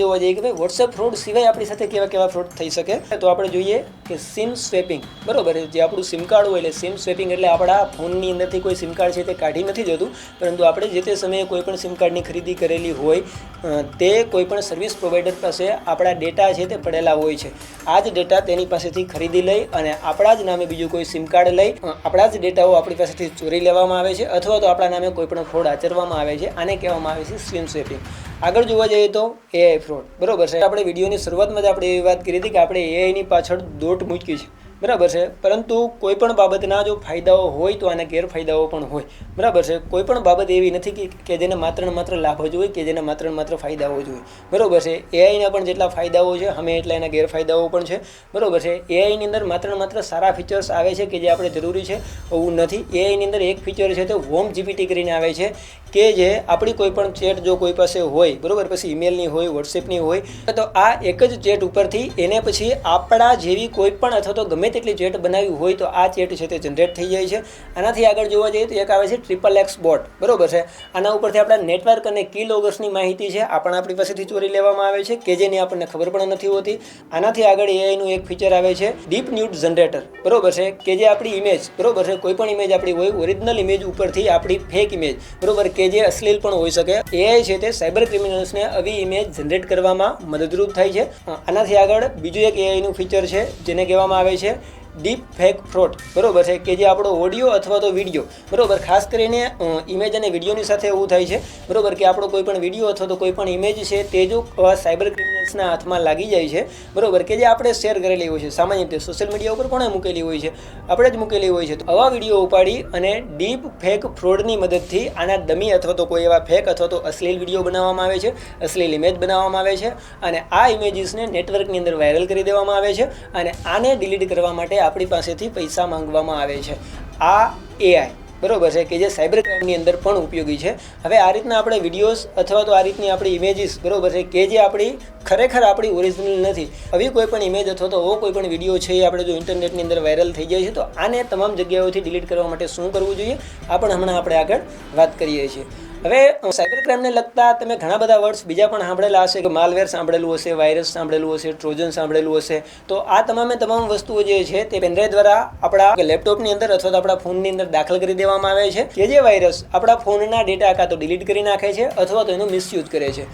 જોવા જઈએ કે ભાઈ વોટ્સએપ ફ્રોડ સિવાય આપણી સાથે કેવા કેવા ફ્રોડ થઈ શકે? તો આપણે જોઈએ કે સિમ સ્વેપિંગ બરોબર? જે આપણું સિમ કાર્ડ હોય એટલે સિમ સ્વેપિંગ એટલે આપણા ફોનની અંદરથી કોઈ સિમ કાર્ડ છે તે કાઢી નથી જતું. પરંતુ આપણે જે તે સમયે કોઈ પણ સિમ કાર્ડની ખરીદી કરેલી હોય તે કોઈ પણ સર્વિસ પ્રોવાઈડર પાસે આપણા ડેટા છે તે પડેલા હોય છે. આ જ ડેટા તેની પાસેથી ખરીદી લઈ અને આપણા જ નામે બીજું કોઈ સિમ કાર્ડ લઈ આપણા જ ડેટાઓ આપણી પાસેથી ચોરી લેવામાં આવે છે અથવા તો આપણા નામે કોઈ પણ ફ્રોડ આચરવામાં આવે છે. આને કહેવામાં આવે છે સિમ સ્વેપિંગ આગળ જોવા જઈએ તો એઆઈ ફ્રોડ બરોબર છે. આપણે વિડીયોની શરૂઆતમાં જ આપણે એવી વાત કરી હતી કે આપણે એઆઈની પાછળ દોટ મૂકી છે. બરાબર છે? પરંતુ કોઈ પણ બાબતના જો ફાયદાઓ હોય તો આના ગેરફાયદાઓ પણ હોય. બરાબર છે? કોઈ પણ બાબત એવી નથી કે જેને માત્ર ને માત્ર લાભ જ હોય કે જેને માત્ર ને માત્ર ફાયદાઓ જ હોય. બરાબર છે? એઆઈના પણ જેટલા ફાયદાઓ છે, અમે એટલા એના ગેરફાયદાઓ પણ છે. બરાબર છે? એઆઈની અંદર માત્ર ને માત્ર સારા ફીચર્સ આવે છે કે જે આપણે જરૂરી છે? એવું નથી. એઆઈની અંદર એક ફીચર છે તો હોમ જીપીટી કરીને આવે છે કે જે આપણી કોઈ પણ ચેટ જો કોઈ પાસે હોય, બરાબર? પછી ઈમેલની હોય વોટ્સએપની હોય, તો આ એક જ ચેટ ઉપરથી એને પછી આપણા જેવી કોઈ પણ અથવા તો ગમે તેટલી ચેટ બનાવી હોય તો આ ચેટ છે તે જનરેટ થઈ જાય છે. આનાથી આગળ જોવા જઈએ તો એક આવે છે ટ્રિપલ એક્સ બોટ બરોબર છે? આના ઉપરથી આપણા નેટવર્ક અને કી લોગર્સની માહિતી છે. આ પણ આપણી પાસેથી ચોરી લેવામાં આવે છે કે જેની આપણને ખબર પણ નથી હોતી. આનાથી આગળ એઆઈનું એક ફીચર આવે છે ડીપ ન્યૂડ જનરેટર બરોબર છે? કે જે આપણી ઇમેજ બરોબર છે? કોઈ પણ ઇમેજ આપણી હોય ઓરિજિનલ ઇમેજ ઉપરથી આપણી ફેક ઇમેજ બરોબર? કે જે અશ્લીલ પણ હોઈ શકે. એઆઈ છે તે સાયબર ક્રિમિનલ્સને આવી ઇમેજ જનરેટ કરવામાં મદદરૂપ થાય છે. આનાથી આગળ બીજું એક એઆઈનું ફીચર છે, જેને કહેવામાં આવે છે ડીપ ફેક ફ્રોડ, બરોબર છે? કે જે આપણો ઓડિયો અથવા તો વીડિયો, બરાબર? ખાસ કરીને ઇમેજ અને વિડીયોની સાથે એવું થાય છે, બરાબર, કે આપણો કોઈ પણ વીડિયો અથવા તો કોઈ પણ ઇમેજ છે તે જો સાયબર ક્રિમિનલ્સના હાથમાં લાગી જાય છે, બરાબર? કે જે આપણે શેર કરેલી હોય છે, સામાન્ય રીતે સોશિયલ મીડિયા ઉપર કોણે મૂકેલી હોય છે? આપણે જ મૂકેલી હોય છે. તો આવા વીડિયો ઉપાડી અને ડીપ ફેક ફ્રોડની મદદથી આના ડમી અથવા તો કોઈ એવા ફેક અથવા તો અશ્લીલ વીડિયો બનાવવામાં આવે છે, અશ્લીલ ઇમેજ બનાવવામાં આવે છે અને આ ઇમેજીસને નેટવર્કની અંદર વાયરલ કરી દેવામાં આવે છે અને આને ડિલીટ કરવા માટે આપણી પાસેથી પૈસા માંગવામાં આવે છે. આ એઆઈ બરોબર છે, કે જે સાયબર ક્રાઇમની અંદર પણ ઉપયોગી છે. હવે આ રીતના આપણે વિડીયોઝ અથવા તો આ રીતની આપણી ઇમેજીસ બરોબર છે, કે જે આપણી, ખરેખર આપણી ઓરિજિનલ નથી. આવી કોઈ પણ ઇમેજ અથવા તો એવો કોઈ પણ વીડિયો છે એ આપણે જો ઇન્ટરનેટની અંદર વાયરલ થઈ જાય છે, તો આને તમામ જગ્યાઓથી ડિલીટ કરવા માટે શું કરવું જોઈએ? આ પણ હમણાં આપણે આગળ વાત કરીએ છીએ. હવે સાયબર ક્રાઇમને લગતા તમે ઘણા બધા વર્ડ્સ બીજા પણ સાંભળેલા હશે કે માલવેર સાંભળેલું હશે વાયરસ સાંભળેલું હશે ટ્રોજન સાંભળેલું હશે. તો આ તમામે તમામ વસ્તુઓ જે છે તે પેનડ્રાઈવ દ્વારા આપણા લેપટોપની અંદર અથવા તો આપણા ફોનની અંદર દાખલ કરી દેવામાં આવે છે કે જે વાયરસ આપણા ફોનના ડેટા કાં તો ડિલીટ કરી નાખે છે અથવા તો એનો મિસયુઝ કરે છે.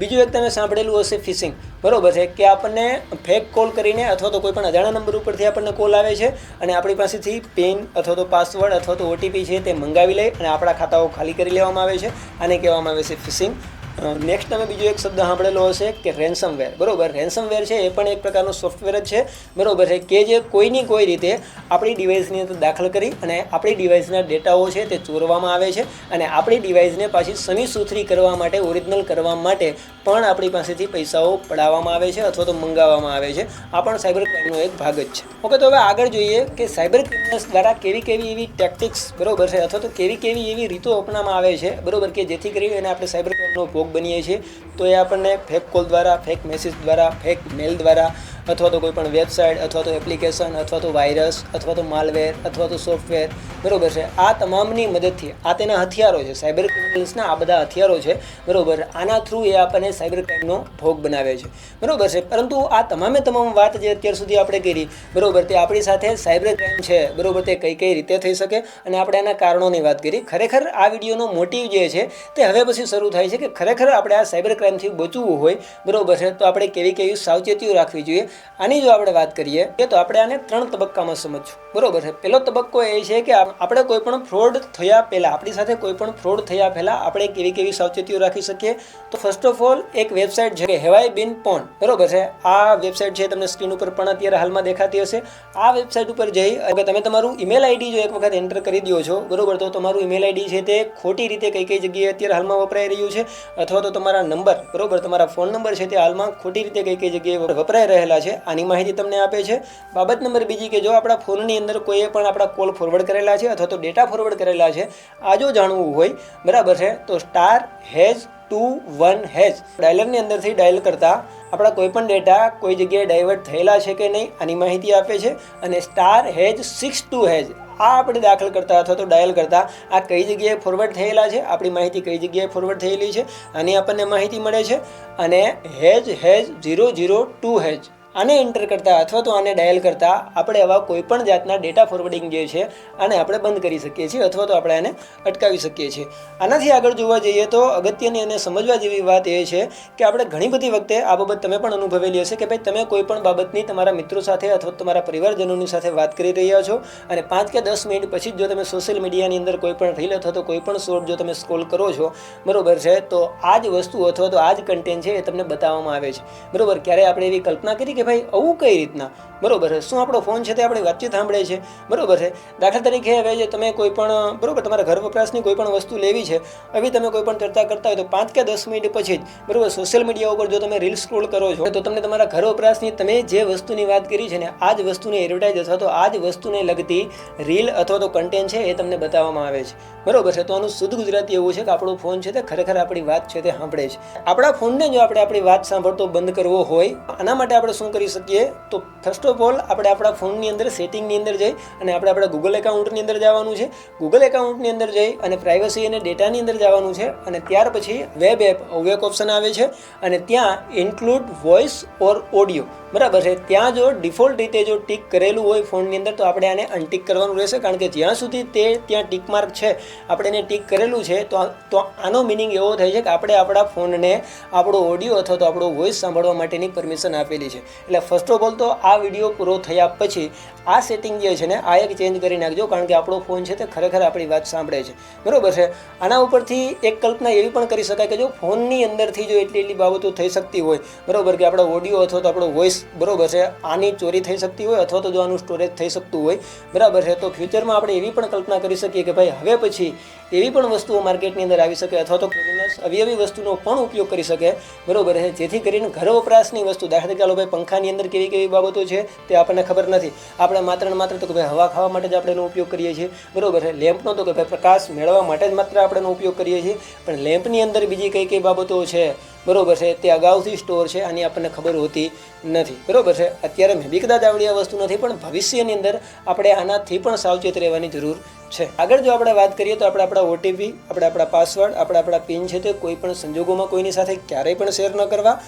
બીજું એક તમે સાંભળેલું હશે ફિશિંગ બરોબર છે કે આપણને ફેક કોલ કરીને અથવા તો કોઈ પણ અજાણ્યા નંબર ઉપરથી આપણને કોલ આવે છે અને આપણી પાસેથી પિન અથવા તો પાસવર્ડ અથવા તો ઓટીપી છે તે મંગાવી લે અને આપણા ખાતાઓ ખાલી કરી લેવામાં આવે છે. આને કહેવામાં આવે છે ફિશિંગ નેક્સ્ટ તમે બીજો એક શબ્દ સાંભળેલો હશે કે રેન્સમવેર બરોબર? રેન્સમવેર છે, એ પણ એક પ્રકારનું સોફ્ટવેર જ છે. બરોબર છે, કે જે કોઈની કોઈ રીતે આપણી ડિવાઇસની અંદર દાખલ કરી અને આપણી ડિવાઇસના ડેટાઓ છે તે ચોરવામાં આવે છે અને આપણી ડિવાઇસને પાછી સમી કરવા માટે ઓરિજિનલ કરવા માટે પણ આપણી પાસેથી પૈસાઓ પડાવવામાં આવે છે અથવા તો મંગાવવામાં આવે છે. આ પણ સાયબર ક્રાઇમનો એક ભાગ જ છે. ઓકે, તો હવે આગળ જોઈએ કે સાયબર ક્રિમિનલ્સ દ્વારા કેવી કેવી એવી ટેક્ટિક્સ બરોબર છે, અથવા તો કેવી કેવી એવી રીતો અપનાવવામાં આવે છે, બરોબર, કે જેથી કરીને આપણે સાયબર ક્રાઇમનો ભોગ બનીએ છીએ તો એ આપણને ફેક કોલ દ્વારા ફેક મેસેજ દ્વારા ફેક મેલ દ્વારા અથવા તો કોઈ પણ વેબસાઇટ, અથવા તો એપ્લિકેશન, અથવા તો વાયરસ, અથવા તો માલવેર અથવા તો સોફ્ટવેર બરોબર છે? આ તમામની મદદથી, આ તેના હથિયારો છે સાયબર ક્રિમિનલ્સના આ બધા હથિયારો છે, બરાબર? આના થ્રુ એ આપણને સાયબર ક્રાઇમનો ભોગ બનાવે છે, બરાબર છે? પરંતુ આ તમામે તમામ વાત જે અત્યાર સુધી આપણે કરી, બરાબર? તે આપણી સાથે સાયબર ક્રાઇમ છે, બરાબર? તે કઈ કઈ રીતે થઈ શકે? અને આપણે એના કારણોની વાત કરી. ખરેખર આ વિડીયોનો મોટિવ જે છે, તે હવે પછી શરૂ થાય છે કે ખરેખર આપણે આ સાયબર ક્રાઇમથી બચવું હોય, બરાબર છે? તો આપણે કેવી કેવી સાવચેતીઓ રાખવી જોઈએ આની જો આપણે વાત કરીએ, તો આપણે આને ત્રણ તબક્કામાં સમજશું. બરોબર છે? પહેલો તબક્કો એ છે કે આપણે કોઈ પણ ફ્રોડ થયા પહેલાં, આપણી સાથે કોઈ પણ ફ્રોડ થયા પહેલાં આપણે કેવી કેવી સાવચેતીઓ રાખી શકીએ? તો ફર્સ્ટ ઓફ ઓલ એક વેબસાઇટ છે કે હેવાય બિન પોન બરોબર છે? આ વેબસાઇટ છે તમને સ્ક્રીન ઉપર પણ અત્યારે હાલમાં દેખાતી હશે. આ વેબસાઇટ ઉપર જઈ કે તમે તમારું ઈમેલ આઈડી જો એક વખત એન્ટર કરી દો છો, બરોબર, તો તમારું ઈમેલ આઈડી છે તે ખોટી રીતે કઈ કઈ જગ્યાએ અત્યારે હાલમાં વપરાઈ રહ્યું છે, અથવા તો તમારા નંબર, બરોબર, તમારા ફોન નંબર છે તે હાલમાં ખોટી રીતે કઈ કઈ જગ્યાએ વપરાઈ રહેલા કરેલા છે, આની માહિતી તમને આપે છે. બાબત નંબર બીજી કે જો આપણા ફોનની અંદર કોઈએ પણ આપણા કોલ ફોરવર્ડ કરેલા છે અથવા તો ડેટા ફોરવર્ડ કરેલા છે, આ જો જાણવું હોય, બરાબર છે, તો star hash two one hash ડાયલરની અંદરથી ડાયલ કરતાં આપણા કોઈ પણ ડેટા કોઈ જગ્યાએ ડાયવર્ટ થયેલા છે કે નહીં, આની માહિતી આપે છે. અને star hash six two hash આ આપણે દાખલ કરતા અથવા તો ડાયલ કરતા આ કઈ જગ્યાએ ફોરવર્ડ થયેલા છે, આપણી માહિતી કઈ જગ્યાએ ફોરવર્ડ થયેલી છે, આની આપણને માહિતી મળે છે. અને hash hash zero zero two hash આને એન્ટર કરતા અથવા તો આને ડાયલ કરતા આપણે આવા કોઈ પણ જાતના ડેટા ફોરવર્ડિંગ જે છે, આને આપણે બંધ કરી શકીએ છીએ અથવા તો આપણે આને અટકાવી શકીએ છીએ. આનાથી આગળ જોવા જઈએ તો અગત્યની અને સમજવા જેવી વાત એ છે કે આપણે ઘણી બધી વખતે આ બાબત તમે પણ અનુભવેલી હશે કે ભાઈ તમે કોઈ પણ બાબતની તમારા મિત્રો સાથે અથવા તમારા પરિવારજનોની સાથે વાત કરી રહ્યા છો અને પાંચ કે દસ મિનિટ પછી જો તમે સોશિયલ મીડિયાની અંદર કોઈ પણ રીલ અથવા તો કોઈ પણ શોર્ટ જો તમે સ્ક્રોલ કરો છો, બરોબર છે, તો આ જ વસ્તુ અથવા તો આ જ કન્ટેન્ટ છે એ તમને બતાવવામાં આવે છે. બરોબર, ક્યારે આપણે એવી કલ્પના કરી કે ભાઈ, આવું કઈ રીતના? બરોબર છે. શું આપણો ફોન છે તે આપણી વાતચીત સાંભળે છે? બરોબર છે. દાખલા તરીકે હવે જે તમે કોઈ પણ, બરોબર, તમારા ઘર વપરાશની કોઈ પણ વસ્તુ લેવી છે હવે તમે કોઈ પણ ચર્ચા કરતા હોય તો પાંચ કે દસ મિનિટ પછી જ, બરોબર, સોશિયલ મીડિયા ઉપર જો તમે રીલ સ્ક્રોલ કરો છો, તો તમને તમારા ઘર વપરાશની, તમે જે વસ્તુની વાત કરી છે ને, આ જ વસ્તુની એડવર્ટાઇઝ અથવા તો આ જ વસ્તુને લગતી રીલ અથવા તો કન્ટેન્ટ છે એ તમને બતાવવામાં આવે છે. બરોબર છે. તો આનું શુદ્ધ ગુજરાતી એવું છે કે આપણો ફોન છે તે ખરેખર આપણી વાત છે તે સાંભળે છે. આપણા ફોનને જો આપણે આપણી વાત સાંભળતો બંધ કરવો હોય, આના માટે આપણે શું કરી શકીએ, તો ફર્સ્ટ ઓફ ઓલ આપણે આપણા ફોનની અંદર સેટિંગની અંદર જઈ અને આપણે આપણા ગૂગલ એકાઉન્ટની અંદર જવાનું છે. ગૂગલ એકાઉન્ટની અંદર જઈ અને પ્રાઇવસી અને ડેટાની અંદર જવાનું છે અને ત્યાર પછી વેબ એપ વેક ઓપ્શન આવે છે અને ત્યાં ઇન્ક્લુડ વોઇસ ઓર ઓડિયો બરાબર છે. ત્યાં જો ડિફોલ્ટ રીતે જો ટીક કરેલું હોય ફોનની અંદર, તો આપણે આને અનટીક કરવાનું રહેશે. કારણ કે જ્યાં સુધી તે ત્યાં ટીક માર્ક છે, આપણે એને ટીક કરેલું છે, તો તો આનો મિનિંગ એવો થાય છે કે આપણે આપણા ફોનને આપણો ઓડિયો અથવા તો આપણો વોઇસ સાંભળવા માટેની પરમિશન આપેલી છે. એટલે ફર્સ્ટ ઓફ ઓલ તો આ વીડિયો પૂરો થયા પછી આ સેટિંગ જે છે ને, આ એક ચેન્જ કરી નાખજો. કારણ કે આપણો ફોન છે તે ખરેખર આપણી વાત સાંભળે છે. બરાબર છે? આના ઉપરથી એક કલ્પના એવી પણ કરી શકાય કે જો ફોનની અંદરથી જો એટલી એટલી બાબતો થઈ શકતી હોય, બરાબર કે આપણો ઓડિયો અથવા તો આપણો વોઇસ બરોબર છે. આની ચોરી થઈ શકતી હોય અથવા તો જો આનું સ્ટોરેજ થઈ શકતું હોય. બરાબર છે. તો ફ્યુચરમાં આપણે એવી પણ કલ્પના કરી શકીએ કે ભાઈ હવે પછી એવી પણ વસ્તુઓ માર્કેટની અંદર આવી શકે અથવા તો ક્રિમિનલ્સ આવી વસ્તુનો પણ ઉપયોગ કરી શકે. બરોબર છે જેથી કરીને ઘર વપરાશની વસ્તુ, દાખલા તરીકે ભાઈ, પંખાની અંદર કેવી કેવી બાબતો છે તે આપણને ખબર નથી. આપણે માત્ર ને માત્ર તો કે ભાઈ હવા ખાવા માટે જ આપણે એનો ઉપયોગ કરીએ છીએ. બરોબર છે લેમ્પનો તો કે ભાઈ પ્રકાશ મેળવવા માટે જ માત્ર આપણે એનો ઉપયોગ કરીએ છીએ. પણ લેમ્પની અંદર બીજી કઈ કઈ બાબતો છે? બરોબર છે તે અગાઉથી સ્ટોર છે, આની આપણને ખબર હોતી નથી. બરોબર છે અત્યારે મેં બી કદાચ આવડી આ વસ્તુ નથી, પણ ભવિષ્યની અંદર આપણે આનાથી પણ સાવચેત રહેવાની જરૂર છે. આગળ જો આપણે વાત કરીએ તો આપણે આપણા ઓટીપી આપણે આપણા પાસવર્ડ આપણે આપણા પિન છે તે કોઈ પણ સંજોગોમાં કોઈની સાથે ક્યારેય પણ શેર ન કરવા.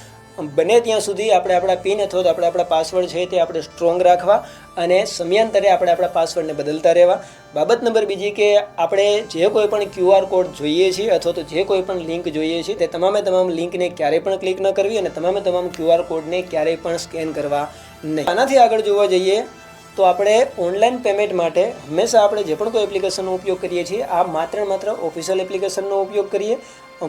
બને ત્યાં સુધી આપણે આપણા પિન અથવા તો આપણે આપણા પાસવર્ડ છે તે આપણે સ્ટ્રોંગ રાખવા અને સમયાંતરે આપણે આપણા પાસવર્ડને બદલતા રહેવા. બાબત નંબર બીજી કે આપણે જે કોઈ પણ ક્યુઆર કોડ જોઈએ છીએ અથવા તો જે કોઈ પણ લિંક જોઈએ છીએ તે તમામે તમામ લિંકને ક્યારેય પણ ક્લિક ન કરવી અને તમામે તમામ ક્યુઆર કોડને ક્યારેય પણ સ્કેન કરવા નહીં. આનાથી આગળ જોવા જઈએ તો આપણે ઓનલાઈન પેમેન્ટ માટે હંમેશા આપણે જે પણ કોઈ એપ્લિકેશનનો ઉપયોગ કરીએ છીએ, આ માત્ર માત્ર ઓફિશિયલ એપ્લિકેશનનો ઉપયોગ કરીએ.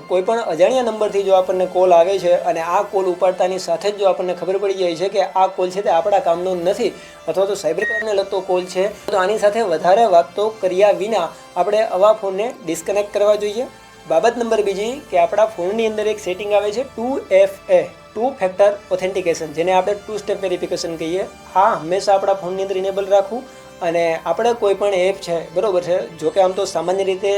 કોઈ પણ અજાણ્યા નંબરથી જો આપણને કોલ આવે છે અને આ કોલ ઉપાડતાની સાથે જ જો આપણને ખબર પડી જાય છે કે આ કોલ છે તે આપણા કામનો નથી અથવા તો સાયબર ક્રાઇમને લગતો કોલ છે, તો આની સાથે વધારે વાતો કર્યા વિના આપણે આવા ફોનને ડિસ્કનેક્ટ કરવા જોઈએ. બાબત નંબર બીજી કે આપણા ફોનની અંદર એક સેટિંગ આવે છે two F A. Two factor authentication જેને આપણે ટુ સ્ટેપ વેરિફિકેશન કહીએ. આ હંમેશા આપણા ફોનની અંદર ઇનેબલ રાખવું. અને આપણે કોઈ પણ એપ છે, બરાબર છે? જો કે આમ તો સામાન્ય રીતે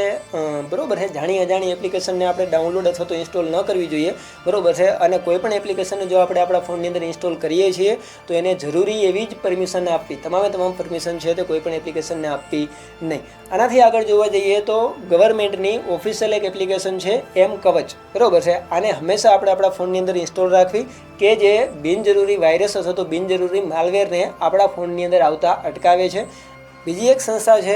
બરોબર છે? જાણી અજાણી એપ્લિકેશનને આપણે ડાઉનલોડ અથવા તો ઇન્સ્ટોલ ન કરવી જોઈએ, બરોબર છે? અને કોઈ પણ એપ્લિકેશનને જો આપણે આપણા ફોનની અંદર ઇન્સ્ટોલ કરીએ છીએ, તો એને જરૂરી એવી જ પરમિશન આપવી. તમામે તમામ પરમિશન છે તે કોઈ પણ એપ્લિકેશનને આપવી નહીં. આનાથી આગળ જોવા જઈએ તો ગવર્મેન્ટની ઓફિશિયલ એક એપ્લિકેશન છે એમ કવચ. બરાબર છે? આને હંમેશા આપણે આપણા ફોનની અંદર ઇન્સ્ટોલ રાખવી કે જે બિનજરૂરી વાયરસ અથવા તો બિનજરૂરી માલવેરને આપણા ફોનની અંદર આવતા અટકાવે છે. બીજી એક સંસ્થા છે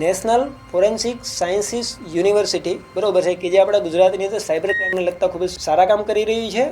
નેશનલ ફોરેન્સિક સાયન્સીસ યુનિવર્સિટી બરોબર છે, કે જે આપણા ગુજરાતની અંદર સાયબર ક્રાઇમને લગતા ખૂબ જ સારા કામ કરી રહી છે.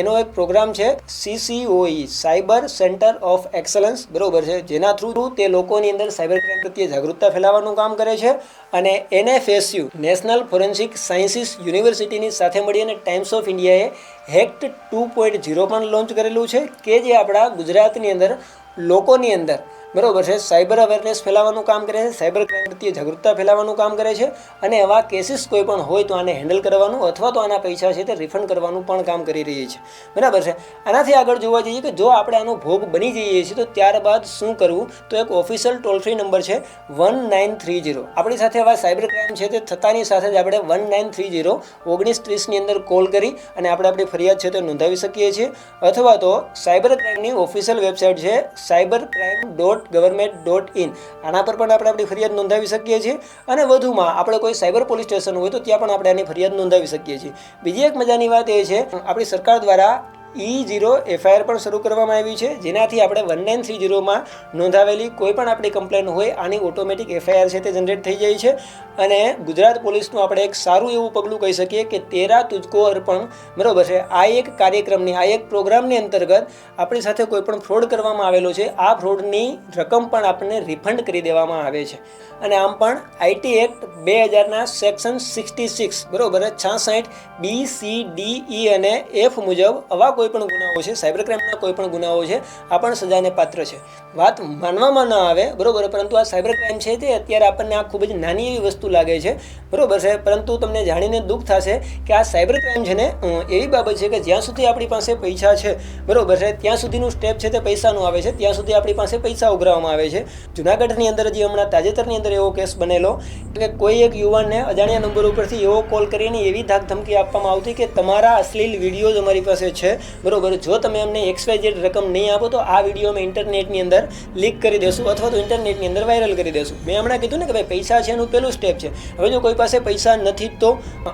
એનો એક પ્રોગ્રામ છે CCOE cyber center of excellence બરોબર છે, જેના થ્રુ તે લોકોની અંદર સાયબર ક્રાઇમ પ્રત્યે જાગૃતતા ફેલાવવાનું કામ કરે છે અને એનએફએસયુ નેશનલ ફોરેન્સિક સાયન્સીસ યુનિવર્સિટીની સાથે મળી અને ટાઈમ્સ ઓફ ઇન્ડિયાએ હેક્ટ ટુ પોઈન્ટ ઝીરો પણ લોન્ચ કરેલું છે, કે જે આપણા ગુજરાતની અંદર લોકોની અંદર. બરાબર છે? સાયબર અવેરનેસ ફેલાવવાનું કામ કરે છે, સાયબર ક્રાઇમ પ્રત્યે જાગૃતતા ફેલાવવાનું કામ કરે છે અને એવા કેસીસ કોઈ પણ હોય તો આને હેન્ડલ કરવાનું અથવા તો આના પૈસા છે તે રિફંડ કરવાનું પણ કામ કરી રહી છે. બરાબર છે? આનાથી આગળ જોવા જઈએ કે જો આપણે આનો ભોગ બની જઈએ છીએ તો ત્યારબાદ શું કરવું? તો એક ઓફિશિયલ ટોલ ફ્રી નંબર છે વન નાઇન થ્રી જીરો આપણી સાથે આવા સાયબર ક્રાઇમ છે તે થતાની સાથે જ આપણે વન નાઇન થ્રી જીરો ઓગણીસ ત્રીસની અંદર કોલ કરી અને આપણે આપણી ફરિયાદ છે તે નોંધાવી શકીએ છીએ. અથવા તો સાયબર ક્રાઇમની ઓફિશિયલ વેબસાઇટ છે cyber crime dot government dot in. આના પર પણ આપણે આપણી ફરિયાદ નોંધાવી શકીએ છીએ અને વધુમાં આપણે કોઈ સાયબર પોલીસ સ્ટેશન હોય તો ત્યાં પણ આપણે આની ફરિયાદ નોંધાવી શકીએ છીએ. બીજી એક મજાની વાત એ છે, આપણી સરકાર દ્વારા ઈ જીરો એફઆઈઆર પણ શરૂ કરવામાં આવી છે. જેનાથી આપણે વન નાઇન થ્રી જીરોમાં નોંધાવેલી કોઈ પણ આપણી કમ્પ્લેન હોય, આની ઓટોમેટિક એફઆઈઆર છે તે જનરેટ થઈ જાય છે. અને ગુજરાત પોલીસનું આપણે એક સારું એવું પગલું કહી શકીએ કે તેરા તુજકો અર્પણ. બરોબર છે? આ એક કાર્યક્રમની, આ એક પ્રોગ્રામની અંતર્ગત આપણી સાથે કોઈ પણ ફ્રોડ કરવામાં આવેલો છે, આ ફ્રોડની રકમ પણ આપણને રિફંડ કરી દેવામાં આવે છે. અને આમ પણ આઈટી એક્ટ બે હજારના સેક્શન સિક્સટી સિક્સ, બરોબર છાસઠ બી સી ડી ઈ અને એફ મુજબ આવા કોઈ પણ ગુનાઓ છે, સાયબર ક્રાઇમના કોઈ પણ ગુનાઓ છે, આ પણ સજાને પાત્ર છે. વાત માનવામાં ન આવે, બરોબર, પરંતુ આ સાયબર ક્રાઇમ છે તે અત્યારે આપણને આ ખૂબ જ નાની એવી વસ્તુ લાગે છે. બરાબર છે, પરંતુ તમને જાણીને દુઃખ થશે કે આ સાયબર ક્રાઇમ છે ને એવી બાબત છે કે જ્યાં સુધી આપણી પાસે પૈસા છે, બરાબર છે, ત્યાં સુધીનું સ્ટેપ છે તે પૈસાનું આવે છે, ત્યાં સુધી આપણી પાસે પૈસા ઉઘરાવવામાં આવે છે. જુનાગઢની અંદર જે હમણાં તાજેતરની અંદર એવો કેસ બનેલો, કે કોઈ એક યુવાનને અજાણ્યા નંબર ઉપરથી એવો કોલ કરીને એવી ધાક ધમકી આપવામાં આવતી કે તમારા અશ્લીલ વિડીયોઝ અમારી પાસે છે બરોબર, જો તમે અમને એક્સવાયઝેડ વાય રકમ નહીં આપો તો આ વીડિયો અમે ઇન્ટરનેટની અંદર લીક કરી દેશું અથવા તો ઇન્ટરનેટની અંદર વાયરલ કરી દેશું. મેં હમણાં કીધું ને કે ભાઈ પૈસા છે એનું પહેલું સ્ટેપ છે. હવે જો કોઈ પાસે પૈસા નથી તો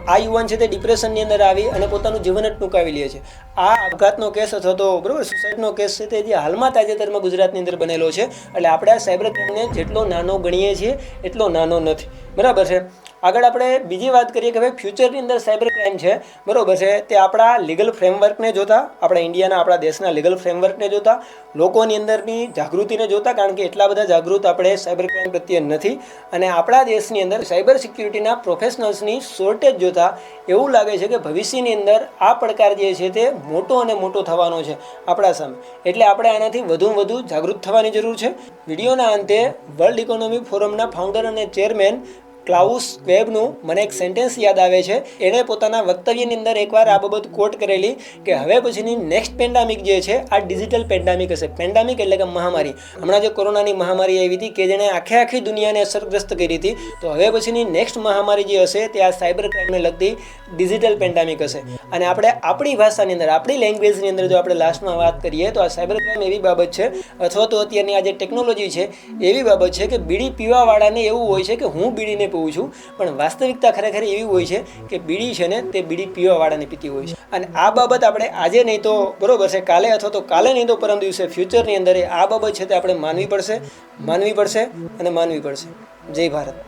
આ યુવાન છે તે ડિપ્રેશનની અંદર આવી અને પોતાનું જીવન જ ટૂંકાવી લે છે. આ આપઘાતનો કેસ અથવા તો, બરોબર સુસાઇડનો કેસ છે તે જે હાલમાં તાજેતરમાં ગુજરાતની અંદર બનેલો છે. એટલે આપણે આ સાયબર ક્રાઇમને જેટલો નાનો ગણીએ છીએ, એટલો નાનો નથી. બરાબર છે. આગળ આપણે બીજી વાત કરીએ કે ભાઈ ફ્યુચરની અંદર સાયબર ક્રાઇમ છે. બરાબર છે. તે આપણા લીગલ ફ્રેમવર્કને જોતા, આપણા ઇન્ડિયાના આપણા દેશના લીગલ ફ્રેમવર્કને જોતા, લોકોની અંદરની જાગૃતિને જોતા, કારણ કે એટલા બધા જાગૃત આપણે સાયબર ક્રાઇમ પ્રત્યે નથી. અને આપણા દેશની અંદર સાયબર સિક્યુરિટીના પ્રોફેશનલ્સની શોર્ટેજ જોતા, એવું લાગે છે કે ભવિષ્યની અંદર આ પડકાર જે છે તે મોટો અને મોટો થવાનો છે આપણા સામે. એટલે આપણે આનાથી વધુમાં વધુ જાગૃત થવાની જરૂર છે. વિડીયોના અંતે વર્લ્ડ ઇકોનોમિક ફોરમના ફાઉન્ડર અને ચેરમેન ક્લાઉસ વેબનું મને એક સેન્ટેન્સ યાદ આવે છે. એણે પોતાના વક્તવ્યની અંદર એકવાર આ બાબત કોટ કરેલી કે હવે પછીની નેક્સ્ટ પેન્ડામિક જે છે, આ ડિજિટલ પેન્ડામિક હશે. પેન્ડામિક એટલે કે મહામારી. હમણાં જે કોરોનાની મહામારી આવી હતી કે જેણે આખે આખી દુનિયાને અસરગ્રસ્ત કરી હતી, તો હવે પછીની નેક્સ્ટ મહામારી જે હશે, તે આ સાયબર ક્રાઇમને લગતી ડિજિટલ પેન્ડામિક હશે. અને આપણે આપણી ભાષાની અંદર, આપણી લેંગ્વેજની અંદર જો આપણે લાસ્ટમાં વાત કરીએ, તો આ સાયબર ક્રાઇમ એવી બાબત છે, અથવા તો અત્યારની આ જે ટેકનોલોજી છે, એવી બાબત છે કે બીડી પીવાવાળાને એવું હોય છે કે હું બીડીને પીવું છું. પણ વાસ્તવિકતા ખરેખર એવી હોય છે કે બીડી છે ને તે બીડી પીવાવાળાને પીતી હોય છે. અને આ બાબત આપણે આજે નહીં તો બરોબર છે, કાલે અથવા તો કાલે નહીં તો પરમ દિવસે ફ્યુચરની અંદર આ બાબત છે તે આપણે માનવી પડશે માનવી પડશે અને માનવી પડશે. જય ભારત.